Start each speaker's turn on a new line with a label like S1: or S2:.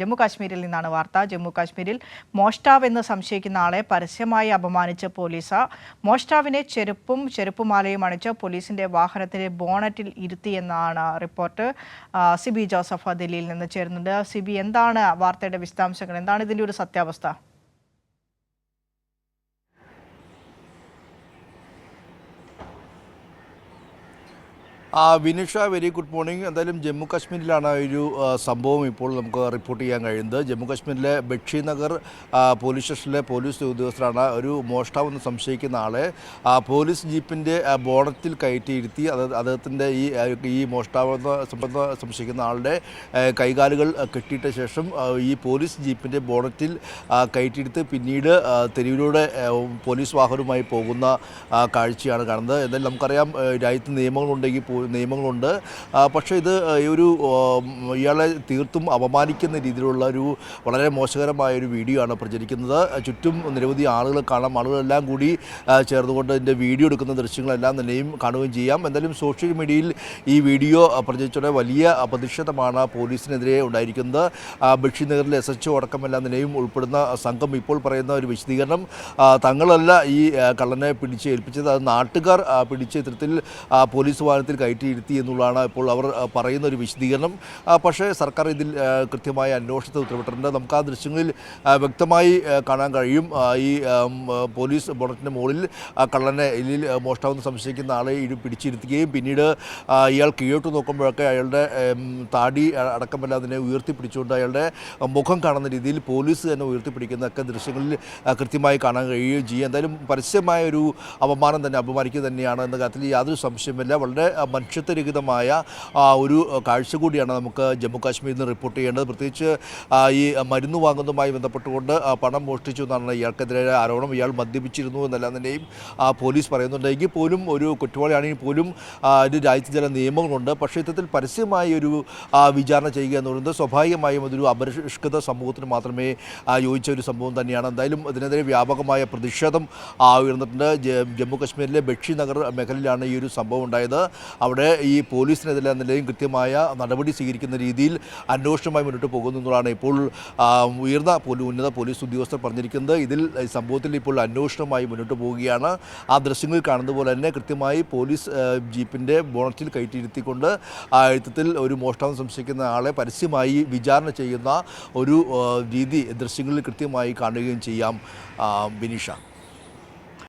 S1: ജമ്മു കാശ്മീരിൽ നിന്നാണ് വാർത്ത. ജമ്മു കാശ്മീരിൽ മോഷ്ടാവ് എന്ന് സംശയിക്കുന്ന ആളെ പരസ്യമായി അപമാനിച്ച പോലീസ്. മോഷ്ടാവിനെ ചെരുപ്പും ചെരുപ്പുമാലയും അണിച്ച് പോലീസിന്റെ വാഹനത്തിന്റെ ബോണറ്റിൽ ഇരുത്തിയെന്നാണ് റിപ്പോർട്ട്. സിബി ജോസഫ് ദില്ലിയിൽ നിന്ന് ചേരുന്നുണ്ട്. സിബി എന്താണ് വാർത്തയുടെ വിശദാംശങ്ങൾ? എന്താണ് ഇതിന്റെ ഒരു സത്യാവസ്ഥ?
S2: ആ വിനുഷ വെരി ഗുഡ് മോർണിംഗ് എന്തായാലും ജമ്മു കാശ്മീരിലാണ് ഒരു സംഭവം ഇപ്പോൾ നമുക്ക് റിപ്പോർട്ട് ചെയ്യാൻ കഴിയുന്നത്. ജമ്മു കാശ്മീരിലെ ബക്ഷി നഗർ പോലീസ് സ്റ്റേഷനിലെ പോലീസ് ഉദ്യോഗസ്ഥരാണ് ഒരു മോഷ്ടാവെന്ന് സംശയിക്കുന്ന ആളെ പോലീസ് ജീപ്പിന്റെ ബോണറ്റിൽ കയറ്റിയിരുത്തി അത് അദ്ദേഹത്തിന്റെ ഈ ഈ മോഷ്ടാവെന്ന് സംശയിക്കുന്ന ആളുടെ കൈകാലുകൾ കെട്ടിയിട്ട ശേഷം ഈ പോലീസ് ജീപ്പിന്റെ ബോണറ്റിൽ കയറ്റിയെടുത്ത് പിന്നീട് തെരുവിലൂടെ പോലീസ് വാഹനവുമായി പോകുന്ന കാഴ്ചയാണ് കാണുന്നത്. എന്തായാലും നമുക്കറിയാം രാജ്യത്ത് നിയമങ്ങളുണ്ടെങ്കിൽ നിയമങ്ങളുണ്ട്. പക്ഷേ ഇത് ഒരു ഇയാളെ തീർത്തും അപമാനിക്കുന്ന രീതിയിലുള്ള ഒരു വളരെ മോശകരമായ ഒരു വീഡിയോ ആണ് പ്രചരിക്കുന്നത്. ചുറ്റും നിരവധി ആളുകൾ കാണാം. ആളുകളെല്ലാം കൂടി ചേർന്നുകൊണ്ട് ഇതിന്റെ വീഡിയോ എടുക്കുന്ന ദൃശ്യങ്ങളെല്ലാം തന്നെയും കാണുകയും ചെയ്യാം. എന്തായാലും സോഷ്യൽ മീഡിയയിൽ ഈ വീഡിയോ പ്രചരിച്ചോടെ വലിയ പ്രതിഷേധമാണ് പോലീസിനെതിരെ ഉണ്ടായിരിക്കുന്നത്. ബക്ഷി നഗറിലെ എസ് എച്ച് ഒ അടക്കമെല്ലാം നിലയും ഉൾപ്പെടുന്ന സംഘം ഇപ്പോൾ പറയുന്ന ഒരു വിശദീകരണം. തങ്ങളല്ല ഈ കള്ളനെ പിടിച്ച് ഏൽപ്പിച്ചത്. അത് നാട്ടുകാർ പിടിച്ച് ഇത്തരത്തിൽ പോലീസ് വാഹനത്തിൽ കയറ്റിയിരുത്തി എന്നുള്ളതാണ് ഇപ്പോൾ അവർ പറയുന്ന ഒരു വിശദീകരണം. പക്ഷേ സർക്കാർ ഇതിൽ കൃത്യമായ അന്വേഷണത്തിൽ ഉത്തരവിട്ടിട്ടുണ്ട്. നമുക്ക് ആ ദൃശ്യങ്ങളിൽ വ്യക്തമായി കാണാൻ കഴിയും. ഈ പോലീസ് ബോണറ്റിന്റെ മുകളിൽ കള്ളനെ ഇതിൽ മോഷ്ടാവെന്ന് സംശയിക്കുന്ന ആളെ ഇത് പിടിച്ചിരുത്തുകയും പിന്നീട് ഇയാൾ കീഴോട്ട് നോക്കുമ്പോഴൊക്കെ അയാളുടെ താടി അടക്കമല്ല അതിനെ ഉയർത്തിപ്പിടിച്ചുകൊണ്ട് അയാളുടെ മുഖം കാണുന്ന രീതിയിൽ പോലീസ് തന്നെ ഉയർത്തിപ്പിടിക്കുന്നതൊക്കെ ദൃശ്യങ്ങളിൽ കൃത്യമായി കാണാൻ കഴിയുകയും ചെയ്യും. എന്തായാലും പരസ്യമായ ഒരു അപമാനം തന്നെ അപമാനിക്കുക തന്നെയാണ് എന്ന കാര്യത്തിൽ യാതൊരു സംശയമില്ല വളരെ മനുഷ്യത്വരഹിതമായ ഒരു കാഴ്ച കൂടിയാണ് നമുക്ക് ജമ്മു കാശ്മീരിൽ നിന്ന് റിപ്പോർട്ട് ചെയ്യേണ്ടത്. പ്രത്യേകിച്ച് ഈ മരുന്ന് വാങ്ങുന്നതുമായി ബന്ധപ്പെട്ടുകൊണ്ട് പണം മോഷ്ടിച്ചു എന്നാണ് ഇയാൾക്കെതിരെ ആരോപണം. ഇയാൾ മദ്യപിച്ചിരുന്നു എന്നെല്ലാം തന്നെയും പോലീസ് പറയുന്നുണ്ട്. എങ്കിൽ പോലും ഒരു കുറ്റവാളിയാണെങ്കിൽ പോലും ഒരു രാജ്യത്ത് ചില നിയമങ്ങളുണ്ട്. പക്ഷേ ഇത്തരത്തിൽ പരസ്യമായി ഒരു വിചാരണ ചെയ്യുക എന്ന് പറയുന്നത് സ്വാഭാവികമായും അതൊരു അപരിഷ്കൃത സമൂഹത്തിന് മാത്രമേ യോജിച്ച ഒരു സംഭവം തന്നെയാണ്. എന്തായാലും ഇതിനെതിരെ വ്യാപകമായ പ്രതിഷേധം ഉയർന്നിട്ടുണ്ട്. ജമ്മു കാശ്മീരിലെ ബക്ഷി നഗർ മേഖലയിലാണ് ഈ ഒരു സംഭവം ഉണ്ടായത്. അവിടെ ഈ പോലീസിനെതിരെ നിലയും കൃത്യമായ നടപടി സ്വീകരിക്കുന്ന രീതിയിൽ അന്വേഷണവുമായി മുന്നോട്ട് പോകുന്നു എന്നുള്ളതാണ് ഇപ്പോൾ ഉയർന്ന ഉന്നത പോലീസ് ഉദ്യോഗസ്ഥർ പറഞ്ഞിരിക്കുന്നത്. ഇതിൽ സംഭവത്തിൽ ഇപ്പോൾ അന്വേഷണവുമായി മുന്നോട്ട് പോവുകയാണ്. ആ ദൃശ്യങ്ങളിൽ കാണുന്ന പോലെ തന്നെ കൃത്യമായി പോലീസ് ജീപ്പിന്റെ ബോണറ്റിൽ കയറ്റിയിരുത്തിക്കൊണ്ട് എഴുത്തത്തിൽ ഒരു മോഷ്ടാവ് സംശയിക്കുന്ന ആളെ പരസ്യമായി വിചാരണ ചെയ്യുന്ന ഒരു രീതി ദൃശ്യങ്ങളിൽ കൃത്യമായി കാണുകയും ചെയ്യാം ബിനിഷ.